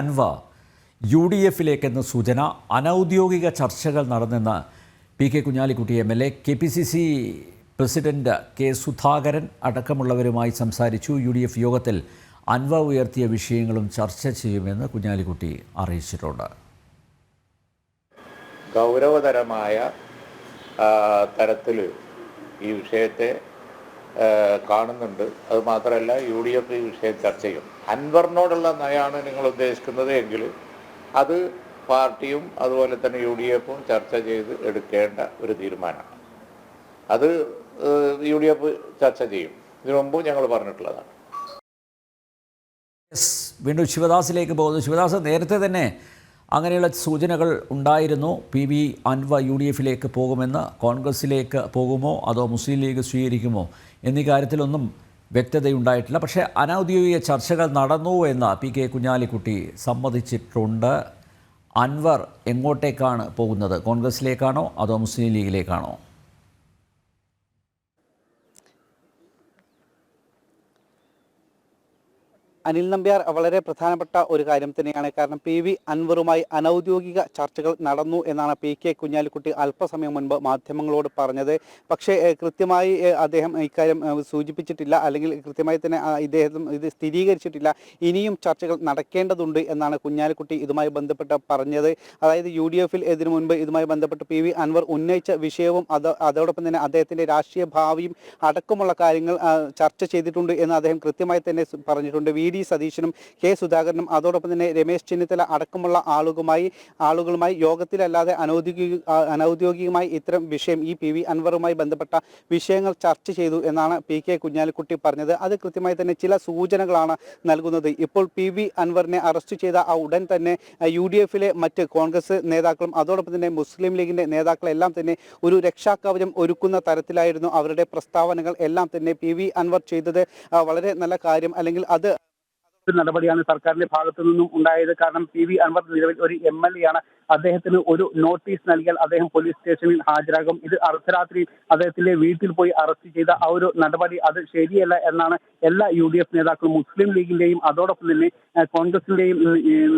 Anwar U D എഫിലേക്കെന്ന സൂചന അനൗദ്യോഗിക ചർച്ചകൾ നടന്നെന്ന് P K Kunhalikutty M L A K P C C president K Sudhakaran അടക്കമുള്ളവരുമായി സംസാരിച്ചു. U D F യോഗത്തിൽ അൻവർ ഉയർത്തിയ വിഷയങ്ങളും ചർച്ച ചെയ്യുമെന്ന് കുഞ്ഞാലിക്കുട്ടി അറിയിച്ചിട്ടുണ്ട്. ഗൗരവതരമായ തരത്തിൽ ഈ വിഷയത്തെ കാണുന്നുണ്ട്. അത് മാത്രമല്ല യു ഡി എഫ് ഈ വിഷയം ചർച്ച ചെയ്യും. അൻവറിനോടുള്ള നയമാണ് നിങ്ങൾ ഉദ്ദേശിക്കുന്നത് എങ്കിൽ അത് പാർട്ടിയും അതുപോലെ തന്നെ യു ഡി എഫും ചർച്ച ചെയ്ത് എടുക്കേണ്ട ഒരു തീരുമാനമാണ്. അത് യു ഡി എഫ് ചർച്ച ചെയ്യും. ഇതിനു മുമ്പും ഞങ്ങൾ പറഞ്ഞിട്ടുള്ളതാണ്. വീണ്ടും ശിവദാസിലേക്ക് പോകുന്നു. ശിവദാസ് നേരത്തെ തന്നെ അങ്ങനെയുള്ള സൂചനകൾ ഉണ്ടായിരുന്നു. P V Anwar U D എഫിലേക്ക് പോകുമെന്ന് കോൺഗ്രസിലേക്ക് പോകുമോ? അതോ മുസ്ലിം ലീഗ് സ്വീകരിക്കുമോ? എന്നീ കാര്യത്തിലൊന്നും വ്യക്തതയുണ്ടായിട്ടില്ല. പക്ഷേ അനൗദ്യോഗിക ചർച്ചകൾ നടന്നു എന്ന് പി കെ കുഞ്ഞാലിക്കുട്ടി സമ്മതിച്ചിട്ടുണ്ട്. അൻവർ എങ്ങോട്ടേക്കാണ് പോകുന്നത്? കോൺഗ്രസിലേക്കാണോ അതോ മുസ്ലിം ലീഗിലേക്കാണോ? അനിൽ നമ്പ്യാർ വളരെ പ്രധാനപ്പെട്ട ഒരു കാര്യം തന്നെയാണ്. കാരണം പി വി അൻവറുമായി അനൗദ്യോഗിക ചർച്ചകൾ നടന്നു എന്നാണ് പി കെ കുഞ്ഞാലിക്കുട്ടി അല്പസമയം മുൻപ് മാധ്യമങ്ങളോട് പറഞ്ഞത്. പക്ഷേ കൃത്യമായി അദ്ദേഹം ഇക്കാര്യം സൂചിപ്പിച്ചിട്ടില്ല. അല്ലെങ്കിൽ കൃത്യമായി തന്നെ ഇദ്ദേഹം ഇത് സ്ഥിരീകരിച്ചിട്ടില്ല. ഇനിയും ചർച്ചകൾ നടക്കേണ്ടതുണ്ട് എന്നാണ് കുഞ്ഞാലിക്കുട്ടി ഇതുമായി ബന്ധപ്പെട്ട് പറഞ്ഞത്. അതായത് യു ഡി എഫിൽ ഇതിനു മുൻപ് ഇതുമായി ബന്ധപ്പെട്ട് പി വി അൻവർ ഉന്നയിച്ച വിഷയവും അത് അതോടൊപ്പം തന്നെ അദ്ദേഹത്തിന്റെ രാഷ്ട്രീയ ഭാവിയും അടക്കമുള്ള കാര്യങ്ങൾ ചർച്ച ചെയ്തിട്ടുണ്ട് എന്ന് അദ്ദേഹം കൃത്യമായി തന്നെ പറഞ്ഞിട്ടുണ്ട്. വി സതീശനും കെ സുധാകരനും അതോടൊപ്പം തന്നെ രമേശ് ചെന്നിത്തല അടക്കമുള്ള ആളുകളുമായി ആളുകളുമായി യോഗത്തിലല്ലാതെ അനൗദ്യോഗിക അനൗദ്യോഗികമായി ഇത്തരം വിഷയം ഈ പി വി അൻവറുമായി ബന്ധപ്പെട്ട വിഷയങ്ങൾ ചർച്ച ചെയ്തു എന്നാണ് പി കെ കുഞ്ഞാലിക്കുട്ടി പറഞ്ഞത്. അത് കൃത്യമായി തന്നെ ചില സൂചനകളാണ് നൽകുന്നത്. ഇപ്പോൾ പി വി അൻവറിനെ അറസ്റ്റ് ചെയ്ത ആ ഉടൻ തന്നെ യു ഡി എഫിലെ മറ്റ് കോൺഗ്രസ് നേതാക്കളും അതോടൊപ്പം തന്നെ മുസ്ലിം ലീഗിന്റെ നേതാക്കളെല്ലാം തന്നെ ഒരു രക്ഷാകവചം ഒരുക്കുന്ന തരത്തിലായിരുന്നു അവരുടെ പ്രസ്താവനകൾ. എല്ലാം തന്നെ പി വി അൻവർ ചെയ്തത് വളരെ നല്ല കാര്യം. അല്ലെങ്കിൽ അത് നടപടിയാണ് സർക്കാരിന്റെ ഭാഗത്തു നിന്നും ഉണ്ടായത്. കാരണം പി വി അൻവർ നിലവിൽ ഒരു എം എൽ എ ആണ്. അദ്ദേഹത്തിന് ഒരു നോട്ടീസ് നൽകിയാൽ അദ്ദേഹം പോലീസ് സ്റ്റേഷനിൽ ഹാജരാകും. ഇത് അർദ്ധരാത്രി അദ്ദേഹത്തിന്റെ വീട്ടിൽ പോയി അറസ്റ്റ് ചെയ്ത ആ ഒരു നടപടി അത് ശരിയല്ല എന്നാണ് എല്ലാ യു ഡി എഫ് നേതാക്കളും മുസ്ലിം ലീഗിന്റെയും അതോടൊപ്പം തന്നെ കോൺഗ്രസിന്റെയും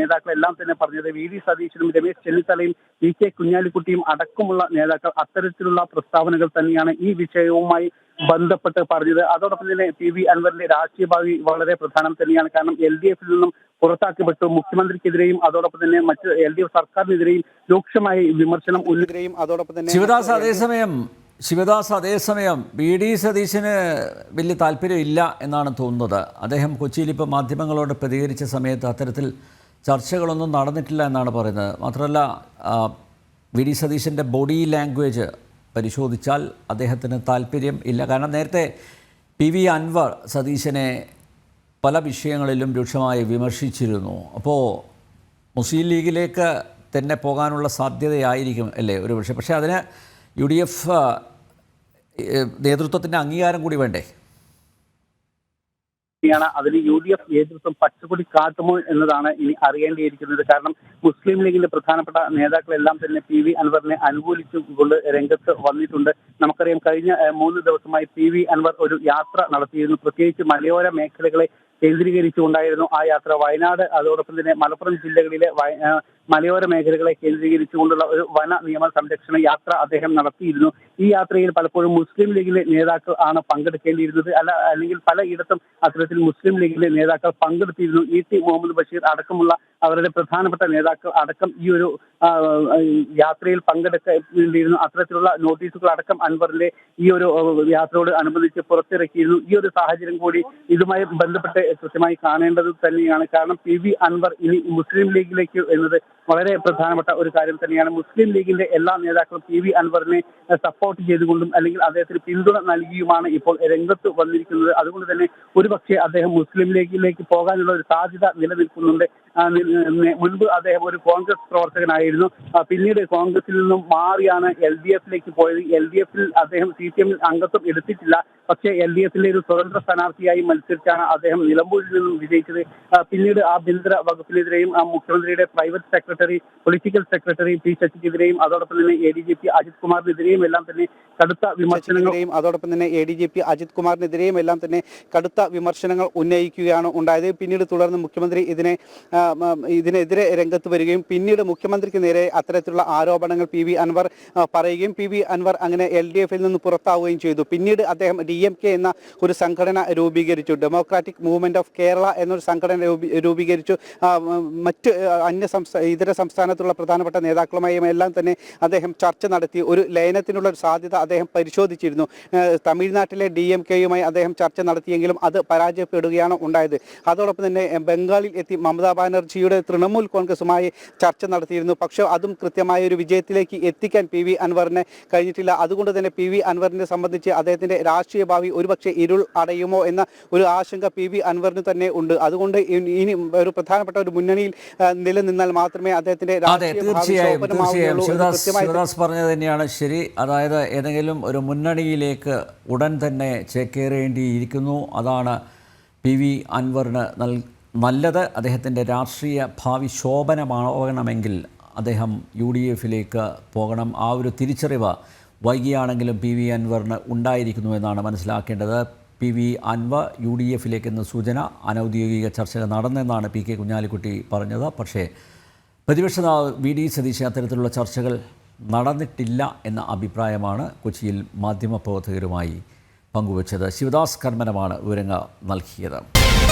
നേതാക്കളെല്ലാം തന്നെ പറഞ്ഞത് വി ഡി സതീശനും രമേശ് ചെന്നിത്തലയും വി കെ കുഞ്ഞാലിക്കുട്ടിയും അടക്കമുള്ള നേതാക്കൾ അത്തരത്തിലുള്ള പ്രസ്താവനകൾ തന്നെയാണ് ഈ വിഷയവുമായി ബന്ധപ്പെട്ട് പറഞ്ഞത്. അതോടൊപ്പം തന്നെ പി വി അൻവറിന്റെ രാഷ്ട്രീയ ഭാവി വളരെ പ്രധാനം തന്നെയാണ്. കാരണം എൽ ഡി എഫിൽ നിന്നും പുറത്താക്കപ്പെട്ടു മുഖ്യമന്ത്രിക്കെതിരെയും അതോടൊപ്പം തന്നെ മറ്റ് എൽ ഡി എഫ് സർക്കാരിനെതിരെയും രൂക്ഷമായ വിമർശനം ഉന്നതിരെയും അതോടൊപ്പം തന്നെ ശിവദാസ് അതേസമയം ശിവദാസ് അതേസമയം ബി ഡി സതീശന് വലിയ താല്പര്യമില്ല എന്നാണ് തോന്നുന്നത്. അദ്ദേഹം കൊച്ചിയിൽ ഇപ്പോൾ മാധ്യമങ്ങളോട് പ്രതികരിച്ച സമയത്ത് അത്തരത്തിൽ ചർച്ചകളൊന്നും നടന്നിട്ടില്ല എന്നാണ് പറയുന്നത്. മാത്രമല്ല വി ഡി സതീശന്റെ ബോഡി ലാംഗ്വേജ് പരിശോധിച്ചാൽ അദ്ദേഹത്തിന് താല്പര്യം ഇല്ല. കാരണം നേരത്തെ പി വി അൻവർ സതീശനെ പല വിഷയങ്ങളിലും രൂക്ഷമായി വിമർശിച്ചിരുന്നു. അപ്പോൾ മുസ്ലിം ലീഗിലേക്ക് തന്നെ പോകാനുള്ള സാധ്യതയായിരിക്കും അല്ലേ ഒരു പക്ഷേ? പക്ഷേ അതിന് യു ഡി എഫ് നേതൃത്വത്തിന്റെ അംഗീകാരം കൂടി വേണ്ടേ? ാണ് അതിന് യു ഡി എഫ് നേതൃത്വം പച്ചക്കൊടി കാട്ടുമോ എന്നതാണ് ഇനി അറിയേണ്ടിയിരിക്കുന്നത്. കാരണം മുസ്ലിം ലീഗിന്റെ പ്രധാനപ്പെട്ട നേതാക്കളെല്ലാം തന്നെ പി വി അൻവറിനെ അനുകൂലിച്ചുകൊണ്ട് രംഗത്ത് വന്നിട്ടുണ്ട്. നമുക്കറിയാം കഴിഞ്ഞ മൂന്ന് ദിവസമായി പി വി അൻവർ ഒരു യാത്ര നടത്തിയിരുന്നു. പ്രത്യേകിച്ച് മലയോര മേഖലകളെ കേന്ദ്രീകരിച്ചുകൊണ്ടായിരുന്നു ആ യാത്ര. വയനാട് അതോടൊപ്പം തന്നെ മലപ്പുറം ജില്ലകളിലെ മലയോര മേഖലകളെ കേന്ദ്രീകരിച്ചുകൊണ്ടുള്ള ഒരു വന നിയമ സംരക്ഷണ യാത്ര അദ്ദേഹം നടത്തിയിരുന്നു. ഈ യാത്രയിൽ പലപ്പോഴും മുസ്ലിം ലീഗിലെ നേതാക്കൾ ആണ് പങ്കെടുക്കേണ്ടിയിരുന്നത്. അല്ല അല്ലെങ്കിൽ പലയിടത്തും അത്തരത്തിൽ മുസ്ലിം ലീഗിലെ നേതാക്കൾ പങ്കെടുത്തിരുന്നു. ഇ ടി മുഹമ്മദ് ബഷീർ അടക്കമുള്ള അവരുടെ പ്രധാനപ്പെട്ട നേതാക്കൾ അടക്കം ഈ ഒരു യാത്രയിൽ പങ്കെടുക്കേണ്ടിയിരുന്നു അത്തരത്തിലുള്ള നോട്ടീസുകൾ അടക്കം അൻവറിന്റെ ഈ ഒരു യാത്രയോട് അനുബന്ധിച്ച് പുറത്തിറക്കിയിരുന്നു. ഈ ഒരു സാഹചര്യം കൂടി ഇതുമായി ബന്ധപ്പെട്ട് കൃത്യമായി കാണേണ്ടത് തന്നെയാണ്. കാരണം പി വി അൻവർ ഇനി മുസ്ലിം ലീഗിലേക്ക് എന്നത് വളരെ പ്രധാനപ്പെട്ട ഒരു കാര്യം തന്നെയാണ്. മുസ്ലിം ലീഗിന്റെ എല്ലാ നേതാക്കളും പി വി അൻവറിനെ സപ്പോർട്ട് ചെയ്തുകൊണ്ടും അല്ലെങ്കിൽ അദ്ദേഹത്തിന് പിന്തുണ നൽകിയുമാണ് ഇപ്പോൾ രംഗത്ത് വന്നിരിക്കുന്നത്. അതുകൊണ്ട് തന്നെ ഒരുപക്ഷെ അദ്ദേഹം മുസ്ലിം ലീഗിലേക്ക് പോകാനുള്ള ഒരു സാധ്യത നിലനിൽക്കുന്നുണ്ട് മുൻപ് അദ്ദേഹം ഒരു കോൺഗ്രസ് പ്രവർത്തകനായിരുന്നു. പിന്നീട് കോൺഗ്രസിൽ നിന്നും മാറിയാണ് എൽ ഡി എഫിലേക്ക് പോയത്. എൽ ഡി എഫിൽ അദ്ദേഹം സി പി എമ്മിൽ അംഗത്വം എടുത്തിട്ടില്ല. പക്ഷേ എൽ ഡി എഫിലെ ഒരു സ്വതന്ത്ര സ്ഥാനാർത്ഥിയായി മത്സരിച്ചാണ് അദ്ദേഹം നിലമ്പൂരിൽ നിന്നും വിജയിച്ചത്. പിന്നീട് ആഭ്യന്തര വകുപ്പിനെതിരെയും ആ, മുഖ്യമന്ത്രിയുടെ private secretary political secretary P ശശിക്കെതിരെയും അതോടൊപ്പം തന്നെ A D G P Ajith കുമാറിനെതിരെയും എല്ലാം തന്നെ കടുത്ത വിമർശനങ്ങളെയും അതോടൊപ്പം തന്നെ A D G P Ajith കുമാറിനെതിരെയും എല്ലാം തന്നെ കടുത്ത വിമർശനങ്ങൾ ഉന്നയിക്കുകയാണ് ഉണ്ടായത്. പിന്നീട് തുടർന്ന് മുഖ്യമന്ത്രി ഇതിനെ ഇതിനെതിരെ രംഗത്ത് വരികയും പിന്നീട് മുഖ്യമന്ത്രിക്ക് നേരെ അത്തരത്തിലുള്ള ആരോപണങ്ങൾ പി വി അൻവർ പറയുകയും പി വി അൻവർ അങ്ങനെ എൽ ഡി എഫിൽ നിന്ന് പുറത്താവുകയും ചെയ്തു. പിന്നീട് അദ്ദേഹം ഡി എം കെ എന്ന ഒരു സംഘടന രൂപീകരിച്ചു. ഡെമോക്രാറ്റിക് മൂവ്മെന്റ് ഓഫ് കേരള എന്നൊരു സംഘടന രൂപീകരിച്ചു. മറ്റ് അന്യ സംസ്ഥാന ഇതര സംസ്ഥാനത്തുള്ള പ്രധാനപ്പെട്ട നേതാക്കളുമായും എല്ലാം തന്നെ അദ്ദേഹം ചർച്ച നടത്തി. ഒരു ലയനത്തിനുള്ള ഒരു സാധ്യത അദ്ദേഹം പരിശോധിച്ചിരുന്നു. തമിഴ്നാട്ടിലെ ഡി എം കെയുമായി അദ്ദേഹം ചർച്ച നടത്തിയെങ്കിലും അത് പരാജയപ്പെടുകയാണ് ഉണ്ടായത്. അതോടൊപ്പം തന്നെ ബംഗാളിൽ എത്തി മമതാ ബാനർജിയുടെ തൃണമൂൽ കോൺഗ്രസുമായി ചർച്ച നടത്തിയിരുന്നു. പക്ഷേ അതും കൃത്യമായ ഒരു വിജയത്തിലേക്ക് എത്തിക്കാൻ പി വി അൻവറിന് കഴിഞ്ഞിട്ടില്ല. അതുകൊണ്ട് തന്നെ പി വി അൻവറിനെ സംബന്ധിച്ച് അദ്ദേഹത്തിന്റെ രാഷ്ട്രീയ ഭാവി ഒരുപക്ഷെ ഇരുൾ അടയുമോ എന്ന ഒരു ആശങ്ക പി വി അൻവറിന് തന്നെ ഉണ്ട്. അതുകൊണ്ട് ഇനി ഒരു പ്രധാനപ്പെട്ട ഒരു മുന്നണിയിൽ നിലനിന്നാൽ മാത്രമേ അദ്ദേഹത്തിന്റെ ശിവദാസ് പറഞ്ഞത് തന്നെയാണ്. ശരി അതായത് ഏതെങ്കിലും ഒരു മുന്നണിയിലേക്ക് ഉടൻ തന്നെ ചേക്കേറേണ്ടിയിരിക്കുന്നു. അതാണ് പി വി അൻവറിന് നൽ നല്ലത് അദ്ദേഹത്തിന്റെ രാഷ്ട്രീയ ഭാവി ശോഭനമാകണമെങ്കിൽ അദ്ദേഹം യു ഡി എഫിലേക്ക് പോകണം. ആ ഒരു തിരിച്ചറിവ് വൈകിയാണെങ്കിലും പി വി അൻവറിന് ഉണ്ടായിരിക്കുന്നു എന്നാണ് മനസ്സിലാക്കേണ്ടത്. P V Anwar U D എഫിലേക്ക് എന്ന സൂചന അനൗദ്യോഗിക ചർച്ചകൾ നടന്നെന്നാണ് പി കെ കുഞ്ഞാലിക്കുട്ടി പറഞ്ഞത്. പക്ഷേ പ്രതിപക്ഷ നേതാവ് വി ഡി സതീശൻ അത്തരത്തിലുള്ള ചർച്ചകൾ നടന്നിട്ടില്ല എന്ന അഭിപ്രായമാണ് കൊച്ചിയിൽ മാധ്യമപ്രവർത്തകരുമായി പങ്കുവച്ചത്. ശിവദാസ് കർമ്മനമാണ് വിവരങ്ങൾ നൽകിയത്.